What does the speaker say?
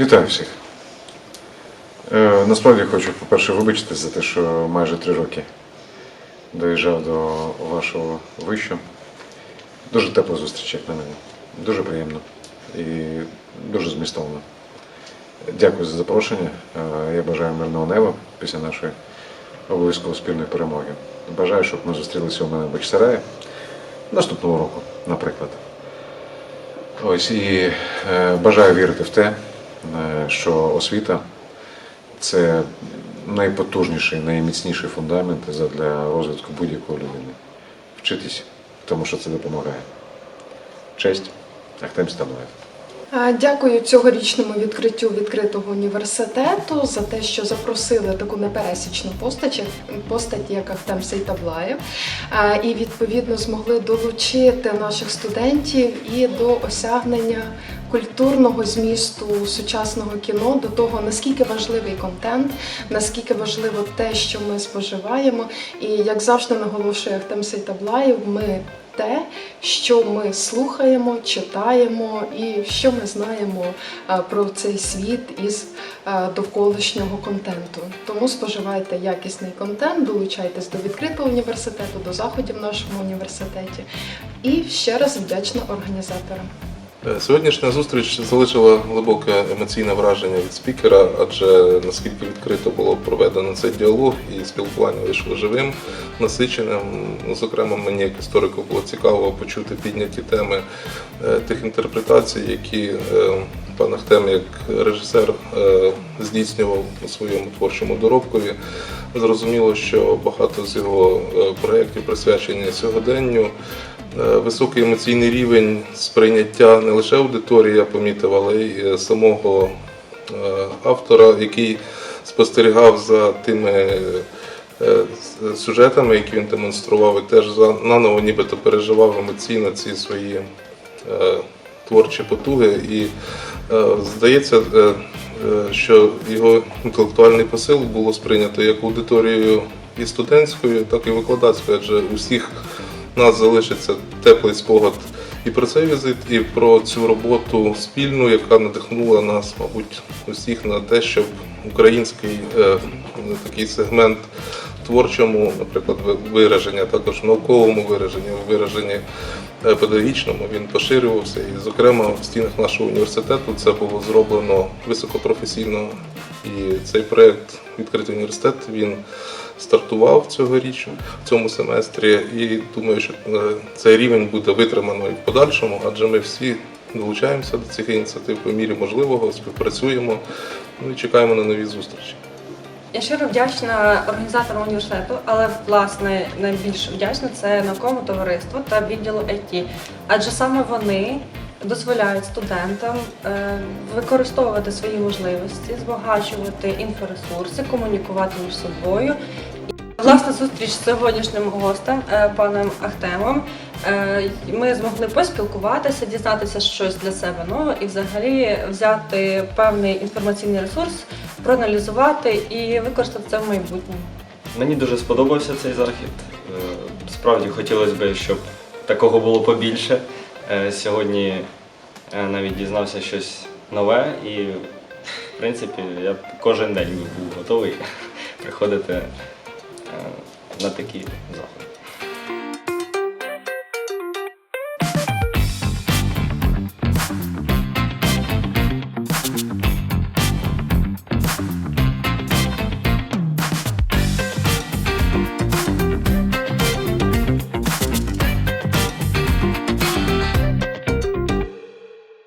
Вітаю всіх. Е, насправді хочу, по-перше, вибачитись за те, що майже три роки доїжджав до вашого вищу. Дуже тепла зустріч, як на мене. Дуже приємно і дуже змістовно. Дякую за запрошення. Е, я бажаю мирного неба після нашої обов'язково спільної перемоги. Бажаю, щоб ми зустрілися у мене в Бахчисараї наступного року, наприклад. Ось і е, бажаю вірити в те, що освіта це найпотужніший, найміцніший фундамент для розвитку будь-якої людини. Вчитись, тому що це допомагає. Честь, Ахтем Стануєв. Дякую цьогорічному відкриттю відкритого університету за те, що запросили таку непересічну постать, постать, як Ахтем Сейтаблаєв, і відповідно змогли долучити наших студентів і до осягнення культурного змісту сучасного кіно, до того наскільки важливий контент, наскільки важливо те, що ми споживаємо. І як завжди наголошує Ахтем Сейтаблаєв, ми те, що ми слухаємо, читаємо і що ми знаємо е, про цей світ із е, довколишнього контенту. Тому споживайте якісний контент, долучайтесь до відкритого університету, до заходів в нашому університеті. І ще раз вдячна організаторам. Е, Сьогоднішня зустріч залишила глибоке емоційне враження від спікера, адже наскільки відкрито було проведено цей діалог і спілкування вийшло живим, насиченим. Ну, Зокрема, мені як історику було цікаво почути підняті теми е, тих інтерпретацій, які е, пан Ахтем як режисер здійснював у своєму творчому доробкові. Зрозуміло, що багато з його проєктів присвячені сьогоденню. Е, Високий емоційний рівень сприйняття не лише аудиторії я помітив, але й е, самого е, автора, який спостерігав за тими сюжетами, які він демонстрував, і теж наново нібито переживав емоційно ці свої творчі потуги. І здається, що його інтелектуальний посил було сприйнято як аудиторією і студентською, так і викладацькою, адже нас залишиться теплий спогад і про цей візит, і про цю роботу спільну, яка надихнула нас, мабуть, усіх на те, щоб український е, такий сегмент творчому, наприклад, вираження, також науковому вираженні, вираженні педагогічному він поширювався. І, зокрема, в стінах нашого університету це було зроблено високопрофесійно. І цей проєкт відкритий університет він стартував цьогоріч в цьому семестрі. І думаю, що е, цей рівень буде витримано і в подальшому, адже ми всі долучаємося до цих ініціатив по мірі можливого, співпрацюємо ну і чекаємо на нові зустрічі. Я щиро вдячна організаторам університету, але власне найбільш вдячна це науковому товариству та відділу IT. Адже саме вони дозволяють студентам е, використовувати свої можливості, збагачувати інфоресурси, комунікувати між собою. І, Власне, зустріч з сьогоднішнім гостем, е, паном Ахтемом. Е, Ми змогли поспілкуватися, дізнатися щось для себе нове і взагалі взяти певний інформаційний ресурс, проаналізувати і використати це в майбутньому. Мені дуже сподобався цей захід. Е, Справді хотілося б, щоб такого було побільше. Сьогодні навіть дізнався щось нове і, в принципі, я кожен день був готовий приходити на такі заходи.